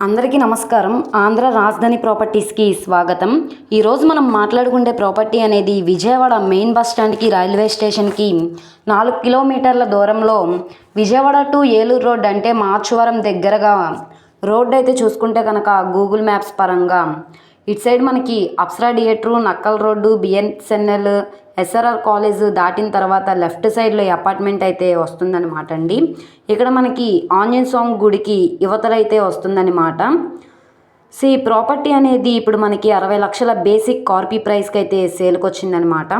అందరికీ నమస్కారం. ఆంధ్ర రాజధాని ప్రాపర్టీస్కి స్వాగతం. ఈరోజు మనం మాట్లాడుకుండే ప్రాపర్టీ అనేది విజయవాడ మెయిన్ బస్ స్టాండ్కి రైల్వే స్టేషన్కి నాలుగు కిలోమీటర్ల దూరంలో విజయవాడ టు ఏలూరు రోడ్ అంటే మార్చువరం దగ్గరగా రోడ్ అయితే చూసుకుంటే కనుక గూగుల్ మ్యాప్స్ పరంగా. ఇటు సైడ్ మనకి Apsara theatre Nakkal road BSNL SRR college దాటిన తర్వాత లెఫ్ట్ సైడ్లో అపార్ట్మెంట్ అయితే వస్తుందన్నమాట అండి. ఇక్కడ మనకి ఆంజనేయ స్వామి గుడికి యువతలైతే వస్తుందన్నమాట. సో ఈ ప్రాపర్టీ అనేది ఇప్పుడు మనకి అరవై లక్షల బేసిక్ కార్పీ ప్రైస్కి అయితే సేల్కి వచ్చిందనమాట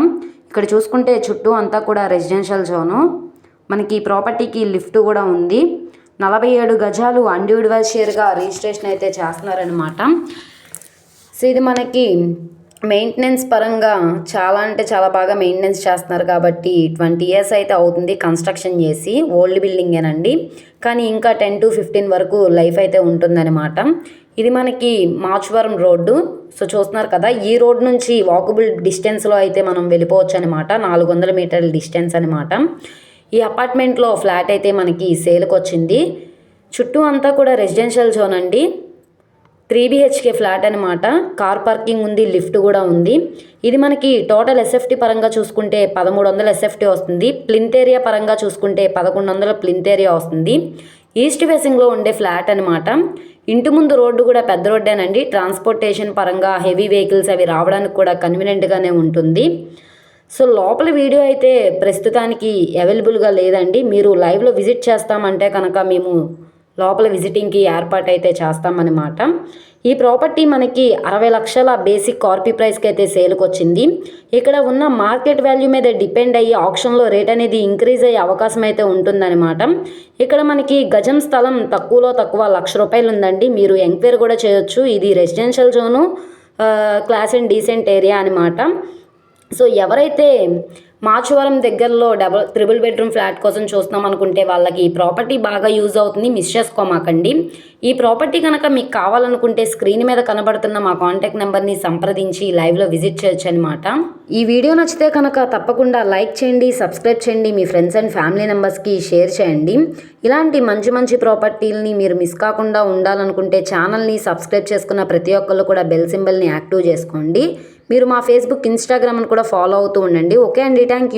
ఇక్కడ చూసుకుంటే చుట్టూ అంతా కూడా రెసిడెన్షియల్ జోను మనకి ఈ ప్రాపర్టీకి లిఫ్ట్ కూడా ఉంది. నలభై ఏడు గజాలు ఇండివిజువల్ షేర్గా రిజిస్ట్రేషన్ అయితే చేస్తున్నారనమాట సో ఇది మనకి మెయింటెనెన్స్ పరంగా చాలా అంటే చాలా బాగా మెయింటెనెన్స్ చేస్తున్నారు కాబట్టి ట్వంటీ ఇయర్స్ అయితే అవుతుంది కన్స్ట్రక్షన్ చేసి ఓల్డ్ బిల్డింగేనండి కానీ ఇంకా టెన్ టు ఫిఫ్టీన్ వరకు లైఫ్ అయితే ఉంటుందన్నమాట. ఇది మనకి మాచవరం రోడ్డు. సో చూస్తున్నారు కదా ఈ రోడ్ నుంచి వాకబుల్ డిస్టెన్స్లో అయితే మనం వెళ్ళిపోవచ్చు అనమాట నాలుగు వందల మీటర్ల డిస్టెన్స్ అనమాట ఈ అపార్ట్మెంట్లో ఫ్లాట్ అయితే మనకి సేల్కి వచ్చింది చుట్టూ అంతా కూడా రెసిడెన్షియల్ జోన్ అండి. త్రీ బిహెచ్కే ఫ్లాట్ అనమాట కార్ పార్కింగ్ ఉంది లిఫ్ట్ కూడా ఉంది. ఇది మనకి టోటల్ ఎస్ఎఫ్టీ పరంగా చూసుకుంటే పదమూడు వందల ఎస్ఎఫ్టీ వస్తుంది. ప్లింత్ ఏరియా పరంగా చూసుకుంటే పదకొండు వందల ప్లింత్ ఏరియా వస్తుంది. ఈస్ట్ ఫేసింగ్లో ఉండే ఫ్లాట్ అనమాట ఇంటి ముందు రోడ్డు కూడా పెద్ద రోడ్డేనండి. ట్రాన్స్పోర్టేషన్ పరంగా హెవీ వెహికల్స్ అవి రావడానికి కూడా కన్వీనియంట్గానే ఉంటుంది. సో లోపల వీడియో అయితే ప్రస్తుతానికి అవైలబుల్గా లేదండి. మీరు లైవ్లో విజిట్ చేస్తామంటే కనుక మేము లోపల విజిటింగ్కి ఏర్పాటు అయితే చేస్తామన్నమాట. ఈ ప్రాపర్టీ మనకి అరవై లక్షల బేసిక్ కార్పీ ప్రైస్కి అయితే సేల్కి వచ్చింది ఇక్కడ ఉన్న మార్కెట్ వాల్యూ మీద డిపెండ్ అయ్యి ఆప్షన్లో రేట్ అనేది ఇంక్రీజ్ అయ్యే అవకాశం అయితే ఉంటుందన్నమాట. ఇక్కడ మనకి గజం స్థలం తక్కువలో తక్కువ లక్ష రూపాయలు ఉందండి మీరు ఎంక్వైరీ కూడా చేయొచ్చు. ఇది residential zone class and decent area అనమాట సో ఎవరైతే మాచువరం దగ్గరలో డబల్ త్రిబుల్ బెడ్రూమ్ ఫ్లాట్ కోసం చూస్తున్నాం అనుకుంటే వాళ్ళకి ఈ ప్రాపర్టీ బాగా యూజ్ అవుతుంది. మిస్ చేసుకోమాకండి. ఈ ప్రాపర్టీ కనుక మీకు కావాలనుకుంటే స్క్రీన్ మీద కనబడుతున్న మా కాంటాక్ట్ నెంబర్ని సంప్రదించి లైవ్లో విజిట్ చేయొచ్చు అనమాట ఈ వీడియో నచ్చితే కనుక తప్పకుండా లైక్ చేయండి సబ్స్క్రైబ్ చేయండి మీ ఫ్రెండ్స్ అండ్ ఫ్యామిలీ మెంబర్స్కి షేర్ చేయండి. ఇలాంటి మంచి మంచి ప్రాపర్టీలని మీరు మిస్ కాకుండా ఉండాలనుకుంటే ఛానల్ని సబ్స్క్రైబ్ చేసుకున్న ప్రతి ఒక్కళ్ళు కూడా బెల్ సింబల్ని యాక్టివ్ చేసుకోండి. మీరు మా ఫేస్బుక్ ఇన్స్టాగ్రామ్ను కూడా ఫాలో అవుతూ ఉండండి. ఓకే అండి థ్యాంక్ యూ